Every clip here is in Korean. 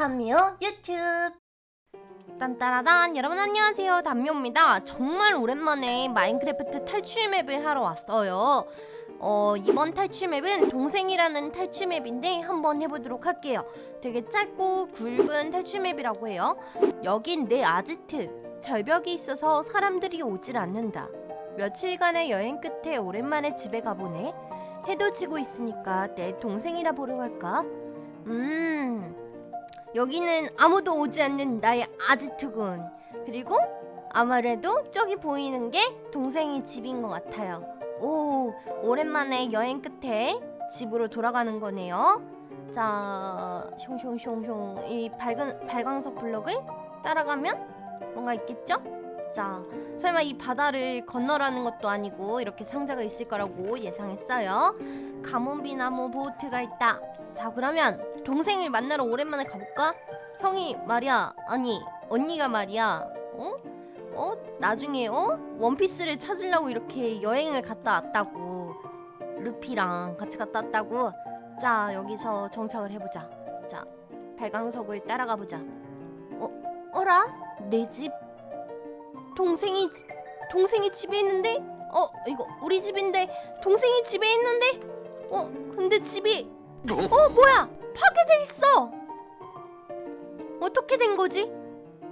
담요 유튜브. 딴따라단 여러분 안녕하세요. 담요입니다. 정말 오랜만에 마인크래프트 탈출 맵을 하러 왔어요. 어 이번 탈출 맵은 동생이라는 탈출 맵인데 한번 해보도록 할게요. 되게 짧고 굵은 탈출 맵이라고 해요. 여긴 내 아지트. 절벽이 있어서 사람들이 오질 않는다. 며칠간의 여행 끝에 오랜만에 집에 가보네. 해도 지고 있으니까 내 동생이라 보러 갈까? 음 여기는 아무도 오지 않는 나의 아지트군. 그리고 아무래도 저기 보이는 게 동생이 집인 것 같아요. 오, 오랜만에 여행 끝에 집으로 돌아가는 거네요. 자, 숑숑숑숑 이 밝은 발광석 블럭을 따라가면 뭔가 있겠죠? 자, 설마 이 바다를 건너라는 것도 아니고 이렇게 상자가 있을 거라고 예상했어요. 가뭄비 나무 보트가 있다. 자, 그러면 동생을 만나러 오랜만에 가볼까? 형이 말이야 아니 언니가 말이야 어? 어? 나중에 어? 원피스를 찾으려고 이렇게 여행을 갔다 왔다고 루피랑 같이 갔다 왔다고 자 여기서 정착을 해보자 자 발광석을 따라가 보자 어? 어라? 내 집? 동생이 지- 동생이 집에 있는데? 어 이거 우리 집인데 동생이 집에 있는데? 어 근데 집이 어? 뭐야? 파괴돼 있어. 어떻게 된 거지?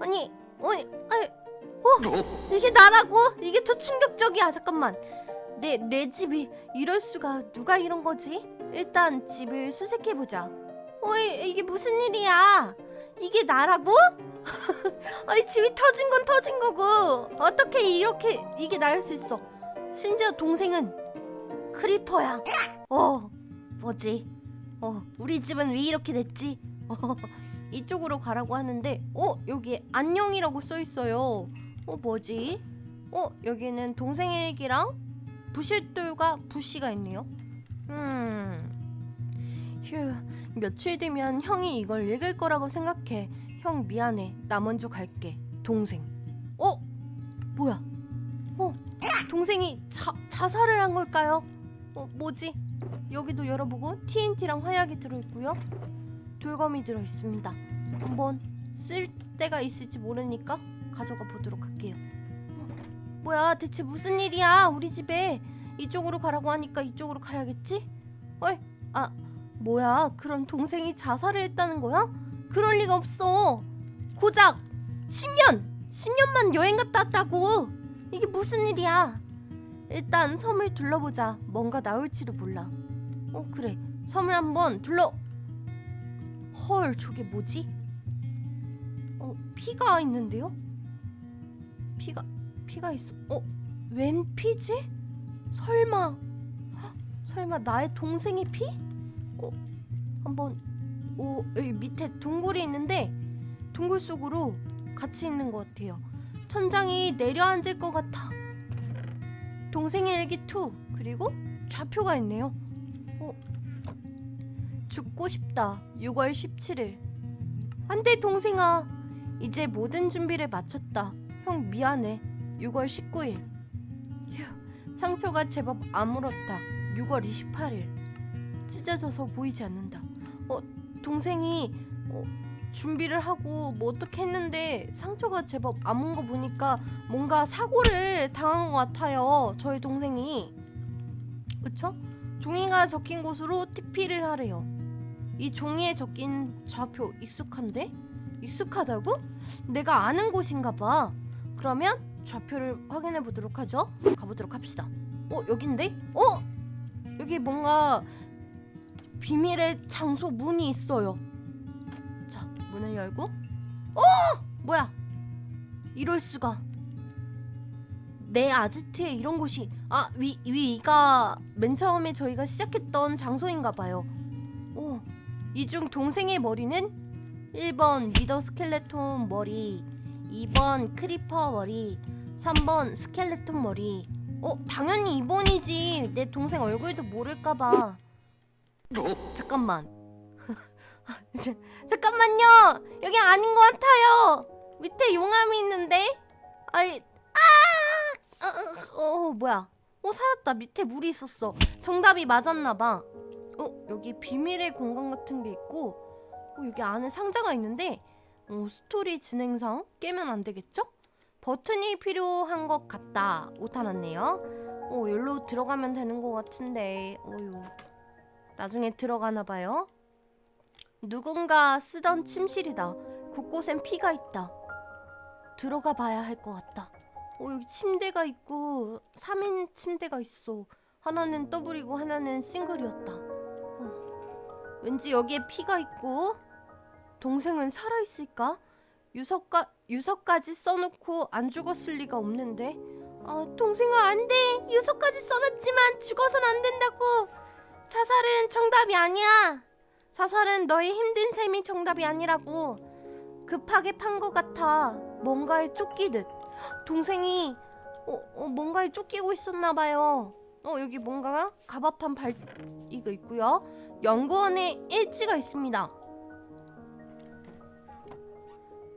아니 아니 아니 어? 이게 나라고? 이게 더 충격적이야. 잠깐만. 내 내 집이 이럴 수가 누가 이런 거지? 일단 집을 수색해 보자. 어이 이게 무슨 일이야 이게 나라고 아니 집이 터진 건 터진 거고 어떻게 이렇게 이게 나일 수 있어 심지어 동생은 크리퍼야 어 뭐지 어, 우리 집은 왜 이렇게 됐지? 어, 이쪽으로 가라고 하는데, 어, 여기 안녕이라고 써 있어요. 어, 뭐지? 어, 여기는 동생의 얘기랑 부실돌과 부시가 있네요. 음, 휴, 며칠 뒤면 형이 이걸 읽을 거라고 생각해. 형 미안해. 나 먼저 갈게. 동생. 어, 뭐야? 어, 동생이 자, 자살을 한 걸까요? 어, 뭐지? 여기도 열어보고 TNT랑 화약이 들어있고요. 돌검이 들어있습니다. 한번 쓸 데가 있을지 모르니까 가져가 보도록 할게요. 어, 뭐야 대체 무슨 일이야 우리 집에 이쪽으로 가라고 하니까 이쪽으로 가야겠지? 어이 아 뭐야 그럼 동생이 자살을 했다는 거야? 그럴 리가 없어 고작 10년 10년만 여행 갔다 왔다고 이게 무슨 일이야 일단 섬을 둘러보자 뭔가 나올지도 몰라 어 그래 섬을 한번 둘러 헐 저게 뭐지? 어 피가 있는데요? 피가 피가 있어 어 웬 피지? 설마 헉, 설마 나의 동생의 피? 어 한번 오 여기 밑에 동굴이 있는데 동굴 속으로 같이 있는 것 같아요 천장이 내려앉을 것 같아 동생의 일기 2 그리고 좌표가 있네요 죽고 싶다. 6월 17일. 안돼 동생아. 이제 모든 준비를 마쳤다. 형 미안해. 6월 19일. 휴, 상처가 제법 아물었다. 6월 28일. 찢어져서 보이지 않는다. 어, 동생이 어, 준비를 하고 뭐 어떻게 했는데 상처가 제법 아문 거 보니까 뭔가 사고를 당한 것 같아요. 저희 동생이. 그쵸? 종이가 적힌 곳으로 TP를 하래요. 이 종이에 적힌 좌표 익숙한데? 익숙하다고? 내가 아는 곳인가 봐. 그러면 좌표를 확인해 보도록 하죠. 가보도록 합시다. 어, 여긴데? 어? 여기 뭔가 비밀의 장소 문이 있어요. 자, 문을 열고. 어! 뭐야? 이럴 수가. 내 아지트에 이런 곳이 아, 위, 위가 맨 처음에 저희가 시작했던 장소인가 봐요. 오, 이 중 동생의 머리는 1번 리더 스켈레톤 머리, 2번 크리퍼 머리, 3번 스켈레톤 머리. 어, 당연히 2번이지. 내 동생 얼굴도 모를까 봐. 잠깐만. 아, 자, 잠깐만요. 여기 아닌 것 같아요. 밑에 용암이 있는데. 아이, 아, 어, 어, 어, 뭐야? 어, 살았다. 밑에 물이 있었어. 정답이 맞았나 봐. 어, 여기 비밀의 공간 같은 게 있고 어, 여기 안에 상자가 있는데 어, 스토리 진행상 깨면 안 되겠죠? 버튼이 필요한 것 같다. 오타 났네요. 어, 여기로 들어가면 되는 것 같은데. 어휴. 나중에 들어가나 봐요. 누군가 쓰던 침실이다. 곳곳엔 피가 있다. 들어가 봐야 할 것 같다. 어, 여기 침대가 있고 3인 침대가 있어. 하나는 더블이고 하나는 싱글이었다. 어, 왠지 여기에 피가 있고 동생은 살아 있을까? 유서까 유서까지 써놓고 안 죽었을 리가 없는데. 아, 동생아 안 돼. 유서까지 써놨지만 죽어선 안 된다고. 자살은 정답이 아니야. 자살은 너의 힘든 셈이 정답이 아니라고. 급하게 판 것 같아. 뭔가에 쫓기듯. 동생이 어, 어 뭔가에 쫓기고 있었나 봐요. 어 여기 뭔가 가바판 발 이거 있고요. 연구원의 일지가 있습니다.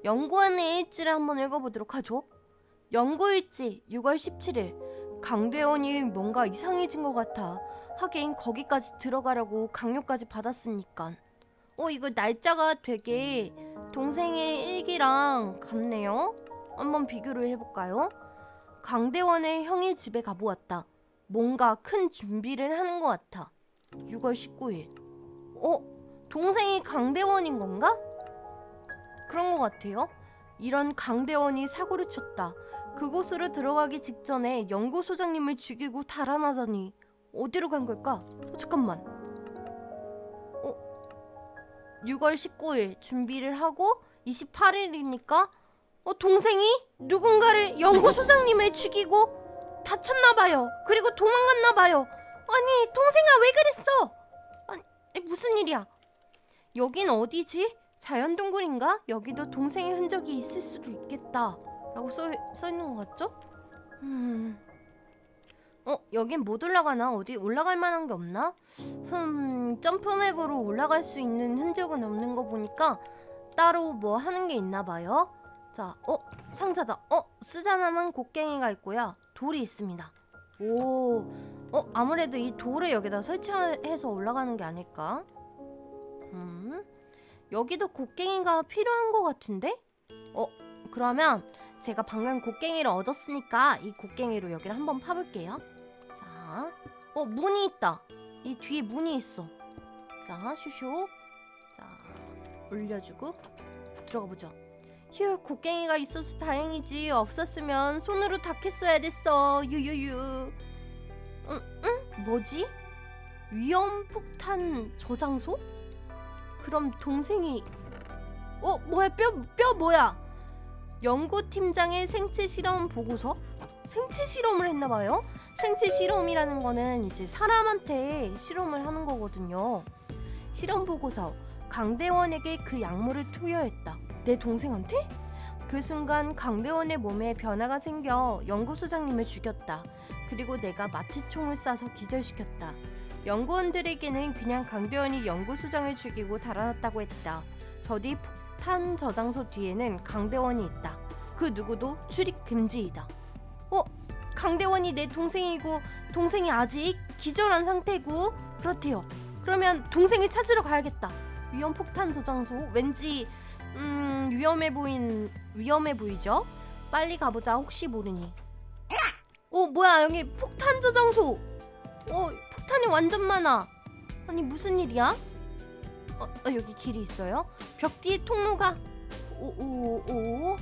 연구원의 일지를 한번 읽어보도록 하죠. 연구일지 6월 17일 강대원이 뭔가 이상해진 것 같아. 하긴 거기까지 들어가라고 강요까지 받았으니까. 어 이거 날짜가 되게 동생의 일기랑 같네요. 한번 비교를 해볼까요? 강대원의 형이 집에 가보았다. 뭔가 큰 준비를 하는 것 같아. 6월 19일. 어? 동생이 강대원인 건가? 그런 것 같아요. 이런 강대원이 사고를 쳤다. 그곳으로 들어가기 직전에 연구소장님을 죽이고 달아나다니 어디로 간 걸까? 어, 잠깐만. 어? 6월 19일 준비를 하고 28일이니까 어 동생이 누군가를 연구소장님을 죽이고 다쳤나 봐요. 그리고 도망갔나 봐요. 아니 동생아 왜 그랬어? 아니 무슨 일이야? 여긴 어디지? 자연동굴인가? 여기도 동생의 흔적이 있을 수도 있겠다 라고 써, 써 있는 것 같죠? 음. 어, 여긴 못 올라가나? 어디 올라갈 만한 게 없나? 흠, 점프맵으로 올라갈 수 있는 흔적은 없는 거 보니까 따로 뭐 하는 게 있나 봐요. 자, 어, 상자다. 어, 쓰다남은 곡괭이가 있고요. 돌이 있습니다. 오, 어, 아무래도 이 돌을 여기다 설치해서 올라가는 게 아닐까? 음, 여기도 곡괭이가 필요한 것 같은데? 어, 그러면 제가 방금 곡괭이를 얻었으니까 이 곡괭이로 여기를 한번 파볼게요. 자, 어, 문이 있다. 이 뒤에 문이 있어. 자, 슈쇼. 자, 올려주고 들어가 보죠. 휴, 곡괭이가 있어서 다행이지. 없었으면 손으로 닦겠어야 됐어. 유유유. 응, 응? 뭐지? 위험 폭탄 저장소? 그럼 동생이 어, 뭐야? 뼈 뼈 뭐야? 연구팀장의 생체 실험 보고서? 생체 실험을 했나 봐요. 생체 실험이라는 거는 이제 사람한테 실험을 하는 거거든요. 실험 보고서. 강대원에게 그 약물을 투여했다. 내 동생한테? 그 순간 강대원의 몸에 변화가 생겨 연구소장님을 죽였다. 그리고 내가 마취총을 쏴서 기절시켰다. 연구원들에게는 그냥 강대원이 연구소장을 죽이고 달아났다고 했다. 저뒤폭 탄 저장소 뒤에는 강대원이 있다. 그 누구도 출입 금지이다. 어? 강대원이 내 동생이고 동생이 아직 기절한 상태고 그렇대요. 그러면 동생을 찾으러 가야겠다. 위험 폭탄 저장소 왠지 음 위험해 보인 위험해 보이죠? 빨리 가보자 혹시 모르니. 어 뭐야 여기 폭탄 저장소. 어 폭탄이 완전 많아. 아니 무슨 일이야? 어, 어 여기 길이 있어요? 벽 뒤에 통로가 오오오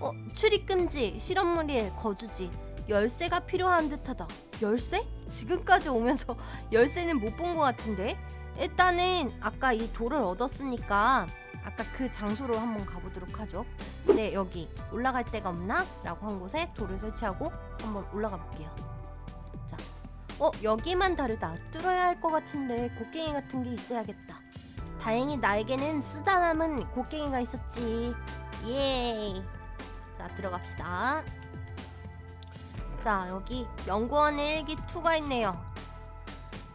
어 출입 금지 실험물일 거주지 열쇠가 필요한 듯하다. 열쇠? 지금까지 오면서 열쇠는 못 본 것 같은데 일단은 아까 이 돌을 얻었으니까 아까 그 장소로 한번 가보도록 하죠. 네 여기 올라갈 데가 없나? 라고 한 곳에 돌을 설치하고 한번 올라가 볼게요. 자, 어 여기만 다르다. 뚫어야 할 것 같은데 곡괭이 같은 게 있어야겠다. 다행히 나에게는 쓰다 남은 곡괭이가 있었지. 예. 자 들어갑시다. 자 여기 연구원의 일기 2가 있네요.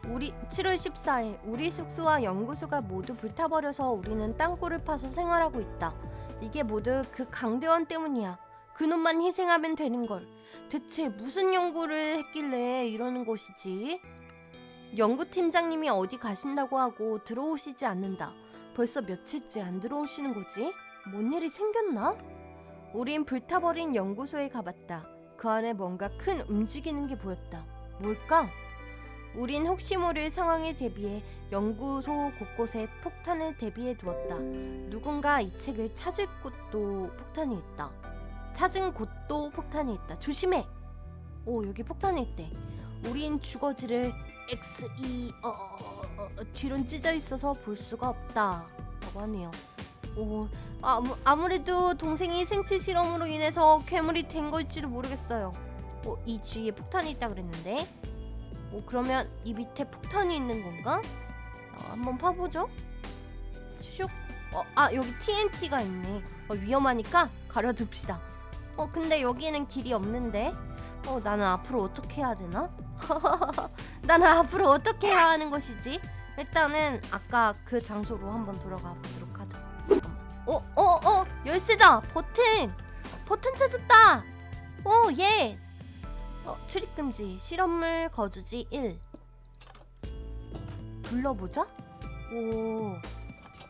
우리 7월 14일 우리 숙소와 연구소가 모두 불타버려서 우리는 땅굴을 파서 생활하고 있다. 이게 모두 그 강대원 때문이야. 그놈만 희생하면 되는 걸. 대체 무슨 연구를 했길래 이러는 것이지? 연구팀장님이 어디 가신다고 하고 들어오시지 않는다. 벌써 며칠째 안 들어오시는 거지? 뭔 일이 생겼나? 우린 불타버린 연구소에 가봤다. 그 안에 뭔가 큰 움직이는 게 보였다. 뭘까? 우린 혹시 모를 상황에 대비해 연구소 곳곳에 폭탄을 대비해 두었다. 누군가 이 책을 찾을 곳도 폭탄이 있다. 찾은 곳도 폭탄이 있다. 조심해! 오, 여기 폭탄이 있대. 우린 주거지를 X2 어, 어, 어, 어, 뒤론 찢어 있어서 볼 수가 없다. 라고 하네요. 오, 아무, 아무래도 동생이 생체 실험으로 인해서 괴물이 된 걸지도 모르겠어요. 어, 이 주위에 폭탄이 있다 그랬는데. 오, 그러면 이 밑에 폭탄이 있는 건가? 자, 한번 파보죠. 슉. 어, 아 여기 TNT가 있네. 어, 위험하니까 가려둡시다. 어, 근데 여기는 길이 없는데. 어, 나는 앞으로 어떻게 해야 되나? 나는 앞으로 어떻게 해야 하는 것이지? 일단은 아까 그 장소로 한번 돌아가 보도록. 잠깐만. 어, 어, 어, 열쇠다. 버튼. 버튼 찾았다. 오, 예스. 어, 출입 금지. 실험물 거주지 1. 불러보자. 오.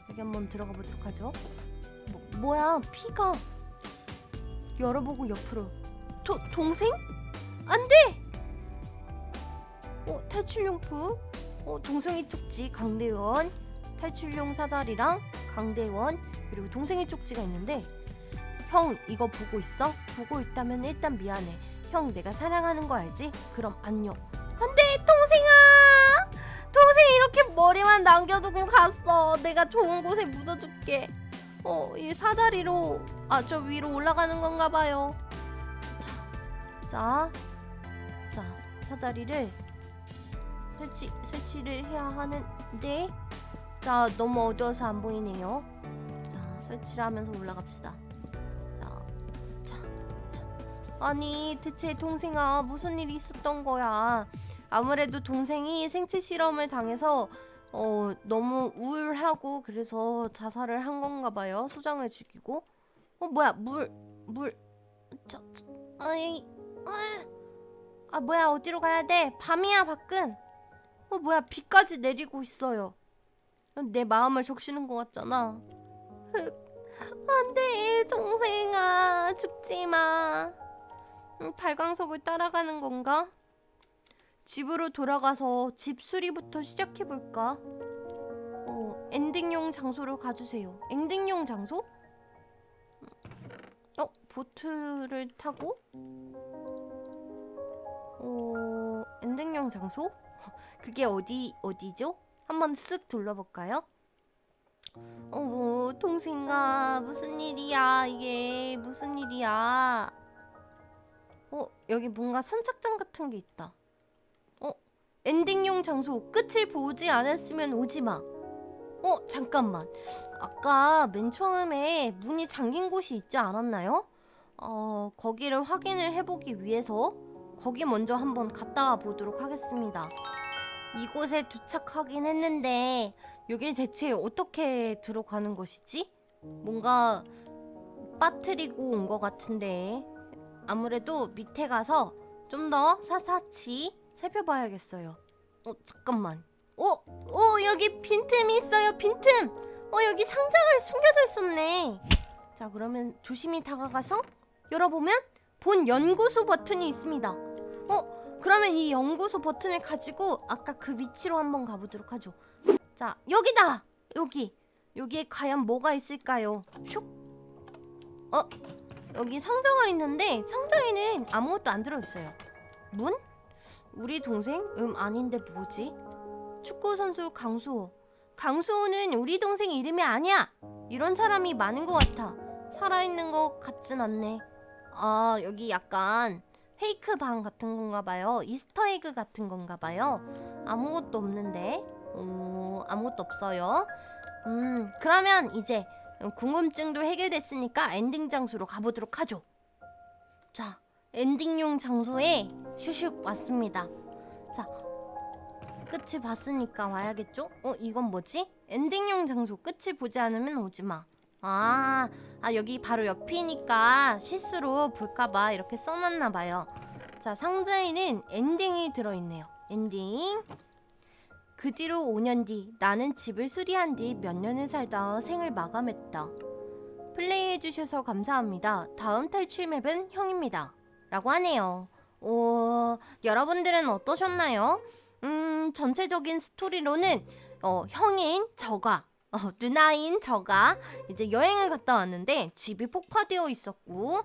여기 한번 들어가 보도록 하죠. 뭐, 뭐야? 피가 열어보고 옆으로. 도, 동생? 안 돼! 어, 탈출용품. 어, 동생이 쪽지 강대원. 탈출용 사다리랑 강대원 그리고 동생의 쪽지가 있는데 형 이거 보고 있어? 보고 있다면 일단 미안해. 형 내가 사랑하는 거 알지? 그럼 안녕. 안돼 동생아. 동생 이렇게 머리만 남겨두고 갔어. 내가 좋은 곳에 묻어줄게. 어, 이 사다리로 아 저 위로 올라가는 건가 봐요. 자, 자, 자 사다리를 설치 설치를 해야 하는데 자 너무 어두워서 안 보이네요. 자 설치를 하면서 올라갑시다. 자, 자, 자. 아니 대체 동생아 무슨 일이 있었던 거야? 아무래도 동생이 생체 실험을 당해서 어 너무 우울하고 그래서 자살을 한 건가 봐요. 소장을 죽이고. 어 뭐야 물물 저, 저 아이 아, 아 뭐야 어디로 가야 돼? 밤이야 밖은. 어 뭐야 비까지 내리고 있어요. 내 마음을 적시는 것 같잖아. 안돼 동생아 죽지 마. 음, 발광석을 따라가는 건가? 집으로 돌아가서 집 수리부터 시작해 볼까? 어 엔딩용 장소로 가주세요. 엔딩용 장소? 어 보트를 타고? 어 엔딩용 장소? 그게 어디 어디죠? 한번 쓱 둘러볼까요? 어, 뭐, 동생아, 무슨 일이야, 이게, 무슨 일이야. 어, 여기 뭔가 선착장 같은 게 있다. 어, 엔딩용 장소, 끝을 보지 않았으면 오지 마. 어, 잠깐만. 아까 맨 처음에 문이 잠긴 곳이 있지 않았나요? 어, 거기를 확인을 해보기 위해서 거기 먼저 한번 갔다 와 보도록 하겠습니다. 이곳에 도착하긴 했는데 여기 대체 어떻게 들어가는 것이지? 뭔가 빠뜨리고 온 것 같은데 아무래도 밑에 가서 좀 더 사사치 살펴봐야겠어요. 어 잠깐만. 어, 어 여기 빈틈이 있어요. 빈틈. 어 여기 상자가 숨겨져 있었네. 자 그러면 조심히 다가가서 열어보면 본 연구소 버튼이 있습니다. 어 그러면 이 연구소 버튼을 가지고 아까 그 위치로 한번 가보도록 하죠. 자, 여기다! 여기. 여기에 과연 뭐가 있을까요? 슉. 어? 여기 상자가 있는데 상자에는 아무것도 안 들어있어요. 문? 우리 동생? 음, 아닌데 뭐지? 축구 선수 강수호. 강수호는 우리 동생 이름이 아니야! 이런 사람이 많은 것 같아. 살아있는 것 같진 않네. 아, 여기 약간 페이크 방 같은 건가 봐요. 이스터 에그 같은 건가 봐요. 아무것도 없는데. 오, 아무것도 없어요. 음, 그러면 이제 궁금증도 해결됐으니까 엔딩 장소로 가보도록 하죠. 자, 엔딩용 장소에 슈슉 왔습니다. 자, 끝을 봤으니까 와야겠죠? 어, 이건 뭐지? 엔딩용 장소 끝을 보지 않으면 오지 마. 아, 아 여기 바로 옆이니까 실수로 볼까봐 이렇게 써놨나 봐요. 자, 상자에는 엔딩이 들어있네요. 엔딩. 그 뒤로 5년 뒤 나는 집을 수리한 뒤 몇 년을 살다 생을 마감했다. 플레이해주셔서 감사합니다. 다음 탈출 맵은 형입니다. 라고 하네요. 오, 여러분들은 어떠셨나요? 음, 전체적인 스토리로는 어, 형인 저가 어, 누나인 저가 이제 여행을 갔다 왔는데 집이 폭파되어 있었고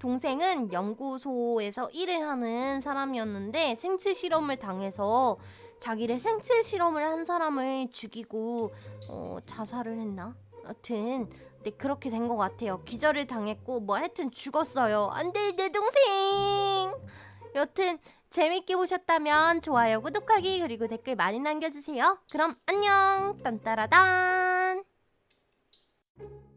동생은 연구소에서 일을 하는 사람이었는데 생체 실험을 당해서 자기를 생체 실험을 한 사람을 죽이고 어, 자살을 했나? 여튼 네 그렇게 된 것 같아요. 기절을 당했고 뭐 하여튼 죽었어요. 안돼 내 동생. 여튼 재밌게 보셨다면 좋아요, 구독하기 그리고 댓글 많이 남겨주세요. 그럼 안녕 딴따라단. Thank you.